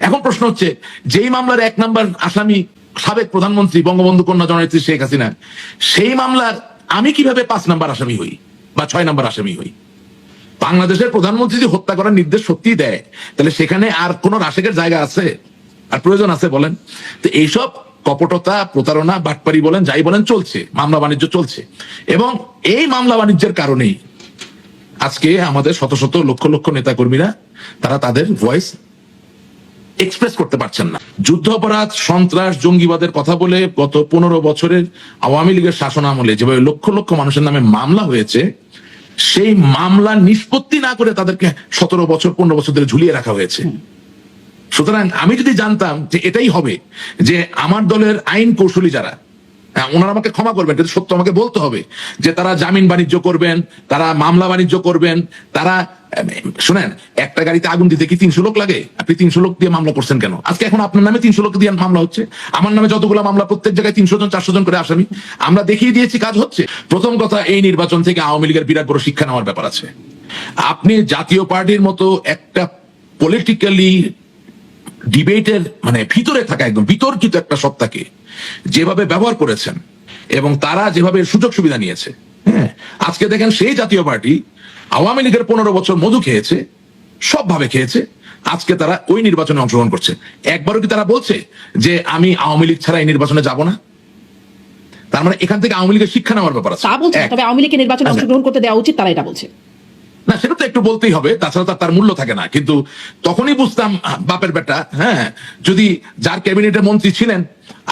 এখন প্রশ্ন হচ্ছে, যেই মামলার এক নাম্বার আসামি সাবেক প্রধানমন্ত্রী বঙ্গবন্ধু কন্যা জননেত্রী শেখ হাসিনা, সেই মামলার আমি কীভাবে পাঁচ নাম্বার আসামি হই বা ছয় নাম্বার আসামি হই? বাংলাদেশের প্রধানমন্ত্রী যদি হত্যা করার নির্দেশ সত্যিই দেয়, তাহলে সেখানে আর কোন রাশেকের জায়গা আছে? আর প্রয়োজন আছে বলেন? তো এইসব কপটতা, প্রতারণা, বাটপারি বলেন, যাই বলেন, চলছে। মামলা বাণিজ্য চলছে। এবং এই মামলা বাণিজ্যের কারণেই আজকে আমাদের শত শত লক্ষ লক্ষ নেতা কর্মীরা তারা তাদের ভয়েস এক্সপ্রেস করতে পারছেন না। যুদ্ধ অপরাধ সন্ত্রাস, জঙ্গিবাদের কথা বলে গত পনেরো বছরের আওয়ামী লীগের শাসন আমলে যেভাবে লক্ষ লক্ষ মানুষের নামে মামলা হয়েছে, সেই মামলা নিষ্পত্তি না করে তাদেরকে সতেরো বছর, পনেরো বছর ধরে ঝুলিয়ে রাখা হয়েছে। সুতরাং আমি যদি জানতাম যে এটাই হবে, যে আমার দলের আইন কৌশলী যারা ওনারা আমাকে ক্ষমা করবেন কিন্তু সত্য আমাকে বলতে হবে যে তারা জামিন বাণিজ্য করবেন, তারা মামলা বাণিজ্য করবেন, তারা শুনেন, একটা গাড়িতে আগুন দিতে কি তিনশো লোক লাগে? আপনি তিনশো লোক দিয়ে মামলা করছেন কেন? আজকে এখন আপনার নামে তিনশো লোক দিয়ে মামলা হচ্ছে। আমার নামে যতগুলো মামলা প্রত্যেক জায়গায় তিনশো জন, চারশো জন করে আসামি। আমরা দেখিয়ে দিয়েছি কাজ হচ্ছে। প্রথম কথা, এই নির্বাচন থেকে আওয়ামী লীগের বিরাট বড় শিক্ষা নেওয়ার ব্যাপার আছে। আপনি জাতীয় পার্টির মতো একটা পলিটিক্যালি ডিবেটের মানে ভিতরে থাকা একদম বিতর্কিত একটা সত্তাকে যেভাবে ব্যবহার করেছেন এবং তারা যেভাবে সুযোগ সুবিধা নিয়েছে। হ্যাঁ আজকে দেখেন সেই জাতীয় পার্টি আওয়ামী লীগের পনেরো বছর মধু খেয়েছে সবভাবে খেয়েছে আজকে তারা ওই নির্বাচনে অংশগ্রহণ করছে। একবারও কি তারা বলছে যে আমি আওয়ামী লীগ ছাড়া এই নির্বাচনে যাব না? তার মানে এখান থেকে আওয়ামী লীগের শিক্ষা নেওয়ার ব্যাপার আছে। তা বলছে তবে আওয়ামী লীগের নির্বাচনে আচ্ছা। অংশগ্রহণ করতে দেওয়া উচিত তারা এটা বলছে। না, সেটা তো একটু বলতেই হবে, তাছাড়া তার মূল্য থাকে না। কিন্তু তখনই বুঝতাম বাপের বেটা হ্যাঁ যদি যার ক্যাবিনেটের মন্ত্রী ছিলেন,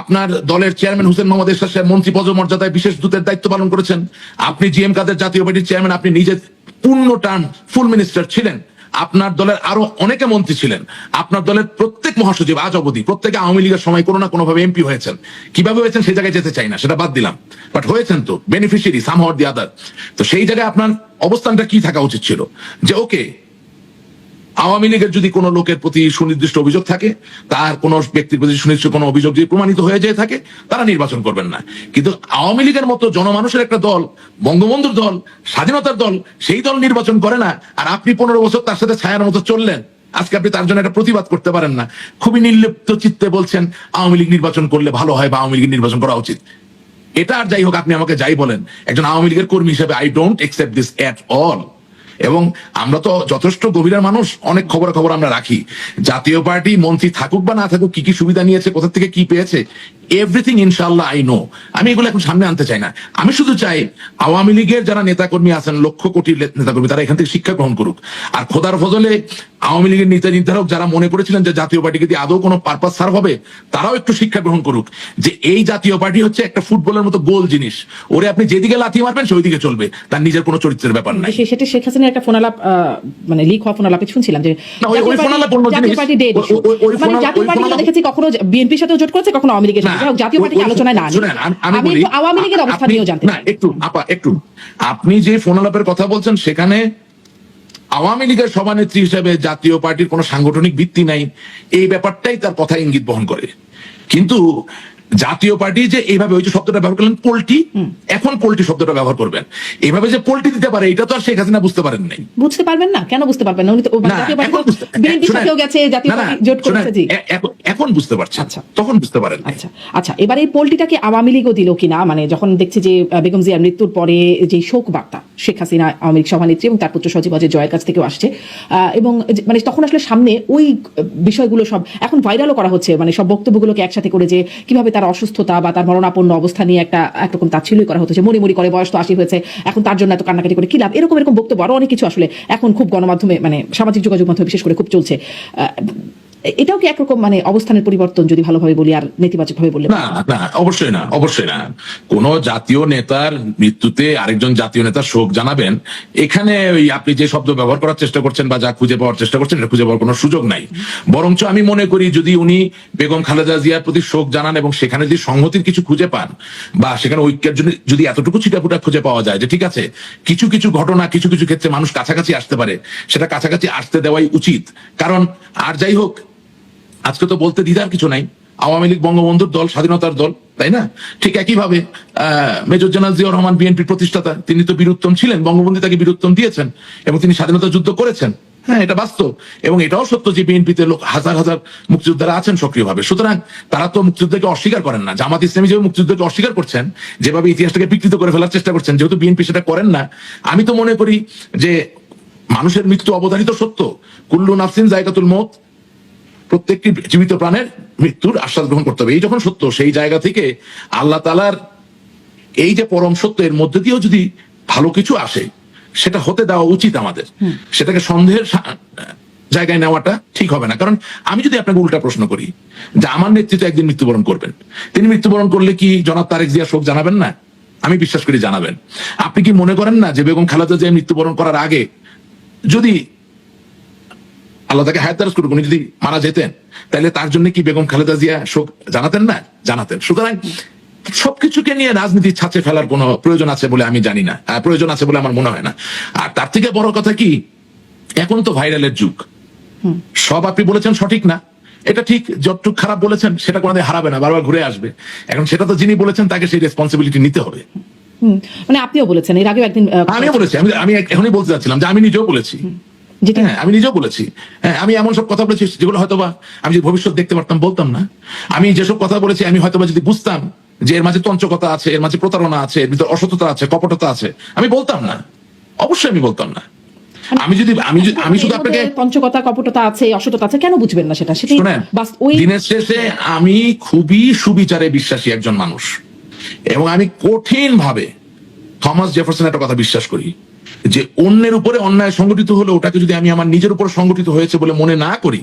আপনার দলের চেয়ারম্যান হুসেন মোহাম্মদ এরশাদ সাহেব মন্ত্রী পদমর্যাদায় বিশেষ দূতের দায়িত্ব পালন করেছেন, আপনি জিএম কাদের জাতীয় পার্টির চেয়ারম্যান, আপনি নিজের পূর্ণ টার্ম ফুল মিনিস্টার ছিলেন আপনার দলের আরও অনেকে মন্ত্রী ছিলেন। আপনার দলের প্রত্যেক মহাসচিব, আজ অবধি প্রত্যেকে আওয়ামী লীগের সময় কোনো না কোনোভাবে এমপি হয়েছেন। কীভাবে হয়েছেন সেই জায়গায় যেতে চাই না, সেটা বাদ দিলাম। বাট হয়েছেন তো বেনিফিশিয়ারি সাম হওয়ার দি আদার তো সেই জায়গায় আপনার অবস্থানটা কি থাকা উচিত ছিল? যে ওকে আওয়ামী লীগের যদি কোনো লোকের প্রতি সুনির্দিষ্ট অভিযোগ থাকে, তার কোন ব্যক্তির প্রতি সুনির্দিষ্ট কোনো অভিযোগ যদি প্রমাণিত হয়ে যেয়ে থাকে, তারা নির্বাচন করবেন না। কিন্তু আওয়ামী লীগের মতো জনমানুষের একটা দল, বঙ্গবন্ধুর দল, স্বাধীনতার দল, সেই দল নির্বাচন করে না, আর আপনি পনেরো বছর তার সাথে ছায়ার মতো চললেন, আজকে আপনি তার জন্য একটা প্রতিবাদ করতে পারেন না। খুবই নির্লিপ্ত চিত্তে বলছেন, আওয়ামী লীগ নির্বাচন করলে ভালো হয় বা আওয়ামী লীগের নির্বাচন করা উচিত। এটা আর যাই হোক, আপনি আমাকে যাই বলেন, একজন আওয়ামী লীগের কর্মী হিসেবে I don't accept this at all এবং আমরা তো যথেষ্ট গভীরের মানুষ, অনেক খবর খবর আমরা রাখি। জাতীয় পার্টি মন্ত্রী থাকুক বা না থাকুক, কি কি সুবিধা নিয়েছে, কোথা থেকে কি পেয়েছে এভরিথিং ইনশাল্লাহ আই নো আমি এগুলো এখন সামনে আনতে চাই না। আমি শুধু চাই আওয়ামী লীগের যারা নেতাকর্মী আছেন লক্ষ কোটি নেতাকর্মী তারা এখান থেকে শিক্ষা গ্রহণ করুক। আর খোদার ফজলে আওয়ামী লীগের নীতি নির্ধারক যারা মনে করেছিলেন যে জাতীয় পার্টিকে দিয়ে আদৌ কোনো পারপাস সার্ভ হবে তারাও একটু শিক্ষা গ্রহণ করুক। যে এই জাতীয় পার্টি হচ্ছে একটা ফুটবলের মতো গোল জিনিস। ওরে আপনি যেদিকে লাথি মারবেন সেই দিকে চলবে। তার নিজের কোনো চরিত্রের ব্যাপার নাই। সে- সেটা শেখ হাসিনার একটা ফোনালাপ আহ, মানে লিক হওয়া ফোনালাপে শুনছিলাম যে জাতীয় পার্টি- মানে দেখেছি কখনো বিএনপির সাথেও জোট করেছে কখনো আওয়ামী লীগের সাথে না, জাতীয় পার্টি আলোচনায় না আমি- আমি আমি বলি, একটু আওয়ামী লীগের অবস্থা আপনি- নিয়েও জানতে না একটু আপা একটু। আপনি যে ফোনালাপের কথা বলছেন সেখানে আওয়ামী লীগের সভানেত্রী হিসেবে জাতীয় পার্টির কোনো সাংগঠনিক ভিত্তি নাই। এই ব্যাপারটাই তার কথা ইঙ্গিত বহন করে। কিন্তু জাতীয় পার্টি যে এইভাবে ওই যে শব্দটা ব্যবহার করলেন পোল্টি এখন পোল্টি শব্দটা ব্যবহার করবেন। এইভাবে যে পোল্টি দিতে পারে এটা তো আর শেখ হাসিনা বুঝতে পারেন নাই। বুঝতে পারবেন না? কেন বুঝতে পারবেন না? উনি তো জাতীয় পার্টি এখন বুঝতে- বিএনপির গেছে জাতীয় না, না, পার্টি জোট করেছে জি। এখন- এখন বুঝতে পারছেন। আচ্ছা। তখন বুঝতে পারেন আচ্ছা আচ্ছা এবার এই পোলটিটাকে আওয়ামী লীগও দিল কিনা? মানে যখন দেখছি যে বেগম জিয়ার মৃত্যুর পরে যে শোক বার্তা শেখ হাসিনা আওয়ামী লীগ সভানেত্রী এবং তার পুত্র সচিব অজয় জয়ের কাছ থেকেও আসছে আহ, এবং মানে তখন আসলে সামনে ওই বিষয়গুলো সব এখন ভাইরালও করা হচ্ছে। মানে সব বক্তব্যগুলোকে একসাথে করে যে কীভাবে তার অসুস্থতা বা তার মরণাপন্ন অবস্থা নিয়ে একটা একরকম তাচ্ছিল্যই করা হচ্ছে মরি মরি করে বয়স তো আশি হয়েছে। এখন তার জন্য এত কান্নাকাটি করে কি লাভ? এরকম এরকম বক্তব্য আরও অনেক কিছু আসলে এখন খুব গণমাধ্যমে মানে সামাজিক যোগাযোগ মাধ্যমে বিশেষ করে খুব চলছে। এটাও কি একরকম মানে অবস্থানের পরিবর্তন যদি ভালোভাবে বলি আর নেতিবাচক ভাবে বললে? না না, অবশ্যই না অবশ্যই না। কোন জাতীয় নেতার মৃত্যুতে আরেকজন জাতীয় নেতার শোক জানাবেন, এখানে ওই আপনি যে শব্দ ব্যবহার করার চেষ্টা করছেন বা যা খুঁজে পাওয়ার চেষ্টা করছেন, এটা খুঁজে পাওয়ার কোনো সুযোগ নাই। বরঞ্চ আমি মনে করি যদি উনি বেগম খালেদা জিয়ার প্রতি শোক জানান এবং সেখানে যদি সংহতির কিছু খুঁজে পান বা সেখানে ঐক্যের জন্য যদি এতটুকু ছিটাফুটা খুঁজে পাওয়া যায় যে ঠিক আছে, কিছু কিছু ঘটনা, কিছু কিছু ক্ষেত্রে মানুষ কাছাকাছি আসতে পারে, সেটা কাছাকাছি আসতে দেওয়াই উচিত। কারণ আর যাই হোক আজকে তো বলতে দ্বিধার কিছু নাই। আওয়ামী লীগ বঙ্গবন্ধুর দল, স্বাধীনতার দল, তাই না? ঠিক একইভাবে মেজর জেনারেল জিয়াউর রহমান বিএনপির প্রতিষ্ঠাতা, তিনি তো বীরুত্তম ছিলেন, বঙ্গবন্ধু তাকে বীরুত্তম দিয়েছেন এবং তিনি স্বাধীনতা যুদ্ধ করেছেন। হ্যাঁ এটা বাস্তব এবং এটাও সত্য যে বিএনপিতে লোক হাজার হাজার মুক্তিযোদ্ধারা আছেন সক্রিয়ভাবে। সুতরাং তারা তো মুক্তিযুদ্ধকে অস্বীকার করেন না। জামাত ইসলামী যেভাবে মুক্তিযুদ্ধকে অস্বীকার করছেন, যেভাবে ইতিহাসটাকে বিকৃত করে ফেলার চেষ্টা করছেন, যেহেতু বিএনপি সেটা করেন না, আমি তো মনে করি যে মানুষের মৃত্যু অবধারিত সত্য। কুল্লু নাফসিন জায়গাতুল মত প্রত্যেকটি জীবিত প্রাণের মৃত্যুর আশ্বাস গ্রহণ করতে হবে। এই যখন সত্য সেই জায়গা থেকে আল্লাহ তালার এই যে পরম সত্য এর মধ্যে দিয়েও যদি ভালো কিছু আসে সেটা হতে দেওয়া উচিত আমাদের। সেটাকে সন্দেহের জায়গায় নেওয়াটা ঠিক হবে না। কারণ আমি যদি আপনাকে উল্টা প্রশ্ন করি যে আমার নেতৃত্বে একদিন মৃত্যুবরণ করবেন। তিনি মৃত্যুবরণ করলে কি জনাব তারেক জিয়া শোক জানাবেন না? আমি বিশ্বাস করি জানাবেন। আপনি কি মনে করেন না যে বেগম খালেদা জিয়া মৃত্যুবরণ করার আগে যদি আল্লাহ তাকে হায়াত দারাজ করুক উনি যদি মারা যেতেন তাহলে তার জন্য কি বেগম খালেদা জিয়া শোক জানাতেন না? জানাতেন। সুতরাং সবকিছুকে নিয়ে রাজনীতি ছাঁচে ফেলার কোনো প্রয়োজন আছে বলে আমি জানি না। প্রয়োজন আছে বলে আমার মনে হয় না। আর তার থেকে বড় কথা কি? এখন তো ভাইরালের যুগ। সব আপনি বলেছেন সঠিক না। এটা ঠিক যতটুক খারাপ বলেছেন সেটা কোনোদিন হারাবে না বারবার ঘুরে আসবে। এখন সেটা তো যিনি বলেছেন তাকে সেই রেসপন্সিবিলিটি নিতে হবে। মানে আপনিও বলেছেন এর আগেও একদিন আমিও বলেছি আমি আমি এখনই বলতে চাচ্ছিলাম যে আমি নিজেও বলেছি। হ্যাঁ আমি নিজেও বলেছি। হ্যাঁ আমি এমন সব কথা বলেছি যেগুলো হয়তোবা আমি যদি ভবিষ্যৎ দেখতে পারতাম বলতাম না। আমি যেসব কথা বলেছি আমি হয়তোবা যদি বুঝতাম যে এর মাঝে তন্ত্রকতা আছে এর মাঝে প্রতারণা আছে এর ভিতরে অসততা আছে কপটতা আছে আমি বলতাম না। অবশ্যই আমি বলতাম না। আমি যদি আমি আমি শুধু আপনাকে পঞ্চকতা কপটতা আছে অসততা আছে কেন বুঝবেন না সেটা? সেটাই শুনেন বাস- ওই দিনের শেষে আমি খুবই সুবিচারে বিশ্বাসী একজন মানুষ। এবং আমি কঠিন ভাবে থমাস জেফারসন একটা কথা বিশ্বাস করি। যে অন্যের উপরে অন্যায় সংগঠিত হলে ওটাকে যদি আমি আমার নিজের উপর সংগঠিত হয়েছে বলে মনে না করি,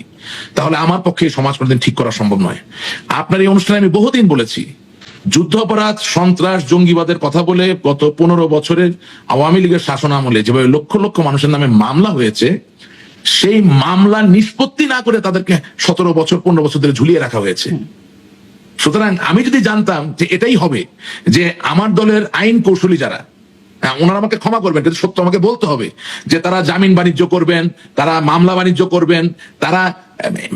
তাহলে আমার পক্ষে সমাজ কোনোদিন ঠিক করা সম্ভব নয়। আপনার এই অনুষ্ঠানে আমি বহুদিন বলেছি, যুদ্ধ অপরাধ, সন্ত্রাস, জঙ্গিবাদের কথা বলে গত পনেরো বছরের আওয়ামী লীগের শাসন আমলে যেভাবে লক্ষ লক্ষ মানুষের নামে মামলা হয়েছে, সেই মামলা নিষ্পত্তি না করে তাদেরকে সতেরো বছর, পনেরো বছর ধরে ঝুলিয়ে রাখা হয়েছে। সুতরাং আমি যদি জানতাম যে এটাই হবে, যে আমার দলের আইন কৌশলী যারা ওনারা আমাকে ক্ষমা করবেন, কিন্তু সত্য আমাকে বলতে হবে যে তারা জামিন বাণিজ্য করবেন, তারা মামলা বাণিজ্য করবেন, তারা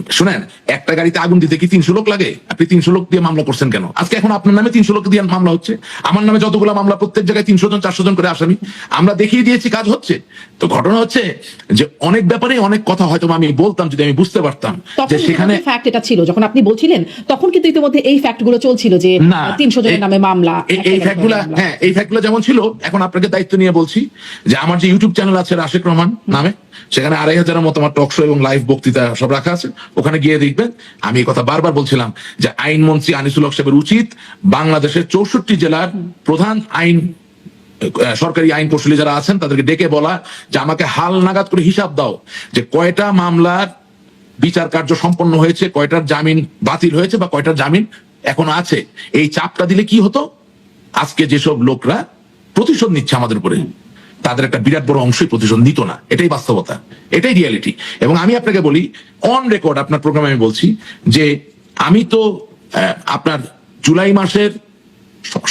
শুনেন একটা গাড়িতে আগুন দিতে কি তিনশো লোক লাগে? আপনি তিনশো লোক দিয়ে মামলা করছেন কেন? আজকে এখন আপনার নামে তিনশো লোক দিয়ে মামলা হচ্ছে। আমার নামে যতগুলো মামলা প্রত্যেক জায়গায় তিনশো জন চারশো জন করে আসামি। আমরা দেখিয়ে দিয়েছি কাজ হচ্ছে। তো ঘটনা হচ্ছে যে অনেক ব্যাপারে অনেক কথা হয়তো আমি বলতাম যদি আমি বুঝতে পারতাম যে সেখানে ফ্যাক্ট এটা ছিল। যখন আপনি বলছিলেন তখন কিন্তু ইতিমধ্যে এই ফ্যাক্টগুলো চলছিল যে না তিনশো জনের নামে মামলা এই- ফ্যাক্ট মামলা। হ্যাঁ এই ফ্যাক্টগুলো যেমন ছিল এখন আপনাকে দায়িত্ব নিয়ে বলছি যে আমার যে ইউটিউব চ্যানেল আছে রাশেক রহমান নামে সেখানে আড়াই হাজারের মতো আমার টক শো এবং লাইভ বক্তৃতা সব রাখা আছে ওখানে গিয়ে দেখবেন, আমি কথা বারবার বলছিলাম যে আইনমন্ত্রী আনিসুল হক সাহেবের উচিত বাংলাদেশের চৌষট্টি জেলার প্রধান আইন সরকারি আইন কৌশলী যারা আছেন, তাদেরকে ডেকে বলা যে আমাকে হাল নাগাদ করে হিসাব দাও যে কয়টা মামলার বিচার কার্য সম্পন্ন হয়েছে, কয়টার জামিন বাতিল হয়েছে বা কয়টার জামিন এখন আছে। এই চাপটা দিলে কি হতো? আজকে যেসব লোকরা প্রতিশোধ নিচ্ছে আমাদের উপরে। তাদের একটা বিরাট বড় অংশই প্রতিশোধ নিত না। এটাই বাস্তবতা। এটাই রিয়ালিটি এবং আমি আপনাকে বলি অন রেকর্ড আপনার প্রোগ্রামে আমি বলছি যে আমি তো আপনার জুলাই মাসের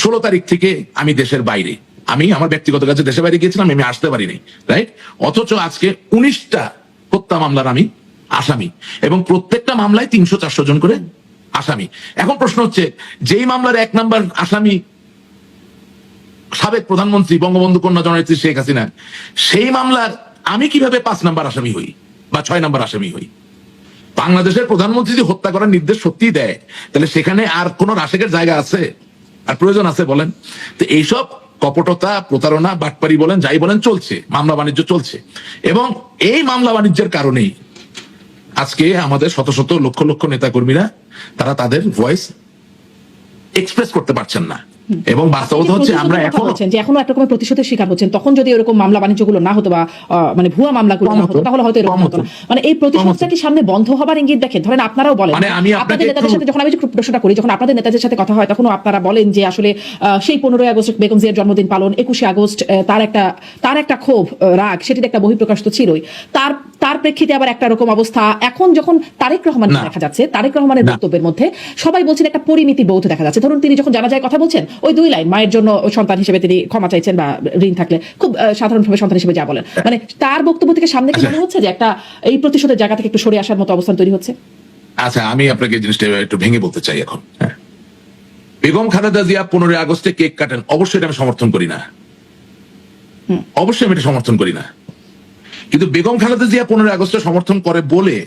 ষোলো তারিখ থেকে আমি দেশের বাইরে। আমি আমার ব্যক্তিগত কাছে দেশের বাইরে গিয়েছিলাম, আমি আসতে পারিনি রাইট অথচ আজকে উনিশটা হত্যা মামলার আমি আসামি। এবং প্রত্যেকটা মামলায় তিনশো চারশো জন করে আসামি। এখন প্রশ্ন হচ্ছে, যেই মামলার এক নাম্বার আসামি সাবেক প্রধানমন্ত্রী, বঙ্গবন্ধু কন্যা জননেত্রী শেখ হাসিনা, সেই মামলার আমি কীভাবে পাঁচ নাম্বার আসামি হই বা ছয় নাম্বার আসামি হই? বাংলাদেশের প্রধানমন্ত্রী যদি হত্যা করার নির্দেশ সত্যি দেয়, তাহলে সেখানে আর কোন রাশেকের জায়গা আছে? আর প্রয়োজন আছে বলেন? তো এইসব কপটতা, প্রতারণা, বাটপারি বলেন, যাই বলেন, চলছে। মামলা বাণিজ্য চলছে। এবং এই মামলা বাণিজ্যের কারণেই আজকে আমাদের শত শত লক্ষ লক্ষ নেতা কর্মীরা তারা তাদের ভয়েস এক্সপ্রেস করতে পারছেন না। এবং বাস্তবতা হচ্ছে আমরা এখন বলছেন যে এখন একরকমের প্রতিশোধের শিকার হচ্ছেন তখন যদি এরকম মামলা বাণিজ্যগুলো না হতো বা মানে ভুয়া মামলাগুলো না হতো তাহলে হয়তো এরকম হতো না। মানে এই প্রতিশোধটা কি সামনে বন্ধ হবার ইঙ্গিত দেখেন? ধরেন আপনারাও বলেন মানে আমি আপনাদের নেতাদের সাথে যখন আমি যে প্রশ্নটা করি যখন আপনাদের নেতাদের সাথে কথা হয় তখন আপনারা বলেন যে আসলে সেই পনেরোই আগস্ট বেগম জিয়ার জন্মদিন পালন একুশে আগস্ট তার একটা তার একটা ক্ষোভ রাগ সেটির একটা বহিঃপ্রকাশ তো ছিলই। তার তার প্রেক্ষিতে আবার একটা রকম অবস্থা। এখন যখন তারেক রহমান দেখা যাচ্ছে তারেক রহমানের বক্তব্যের মধ্যে সবাই বলছেন একটা পরিমিতি বোধ দেখা যাচ্ছে। ধরুন তিনি যখন জানা যায় কথা বলছেন ওই দুই লাইন মায়ের জন্য সন্তান হিসেবে তিনি ক্ষমা চাইছেন বা ঋণ থাকলে খুব সাধারণভাবে সন্তান হিসেবে যা বলেন। মানে তার বক্তব্য থেকে সামনে কি আচ্ছা। মনে হচ্ছে যে একটা এই প্রতিশোধের জায়গা থেকে একটু সরে আসার মতো অবস্থান তৈরি হচ্ছে? আচ্ছা আমি আপনাকে জিনিসটা একটু ভেঙে বলতে চাই এখন। হ্যাঁ। বেগম খালেদা জিয়া পনেরোই আগস্টে কেক কাটেন। অবশ্যই এটা আমি সমর্থন করি না। অবশ্যই আমি এটা সমর্থন করি না। কিন্তু বেগম খালেদা জিয়া পনেরোই আগস্টে সমর্থন করে বলে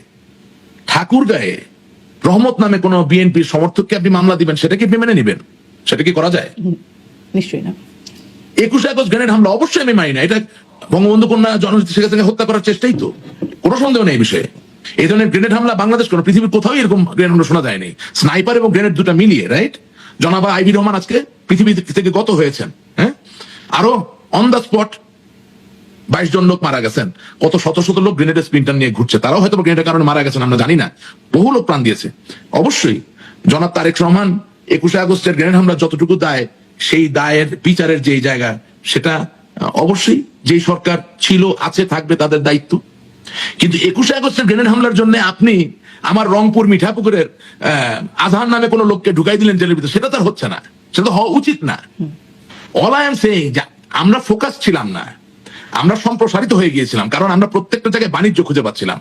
ঠাকুর গায়ে রহমত নামে কোন বিএনপির সমর্থককে আপনি মামলা দিবেন সেটাকে আপনি মেনে নিবেন। সেটা কি করা যায়? নিশ্চয়ই না। একুশে আগস্ট গ্রেনেড হামলা অবশ্যই আমি মানি না। এটা বঙ্গবন্ধু কন্যা জননেত্রী শেখ হাসিনাকে হত্যা করার চেষ্টাই তো। কোনো সন্দেহ নেই বিষয়ে। এই ধরনের গ্রেনেড হামলা বাংলাদেশ কোনো পৃথিবীর কোথাও এরকম গ্রেনেড হামলা শোনা যায়নি। স্নাইপার এবং গ্রেনেড দুটা মিলিয়ে রাইট জনাবা আইবি রহমান আজকে পৃথিবী থেকে গত হয়েছেন হ্যাঁ? আরও অন দ্য স্পট বাইশ জন লোক মারা গেছেন। কত শত শত লোক গ্রেনেডের স্প্রিন্টার নিয়ে ঘুরছে। তারাও হয়তো গ্রেনেডের কারণে মারা গেছেন আমরা জানি না। বহু লোক প্রাণ দিয়েছে। অবশ্যই জনাব তারেক রহমান একুশে আগস্টের গ্রেনেড হামলা যতটুকু দায়, সেই দায়ের বিচারের যে জায়গা, সেটা অবশ্যই যেই সরকার ছিল, আছে, থাকবে তাদের দায়িত্ব। কিন্তু একুশে আগস্টের গ্রেনেড হামলার জন্য আপনি আমার রংপুর মিঠাপুকুরের আজহার নামে কোনো লোককে ঢুকাই দিলেন জেলের ভিতরে, সেটা তার হচ্ছে না। সেটা তো হওয়া উচিত না। অল আই এম সেইং আমরা ফোকাস ছিলাম না। আমরা সম্প্রসারিত হয়ে গিয়েছিলাম, কারণ আমরা প্রত্যেকটা জায়গায় বাণিজ্য খুঁজে পাচ্ছিলাম।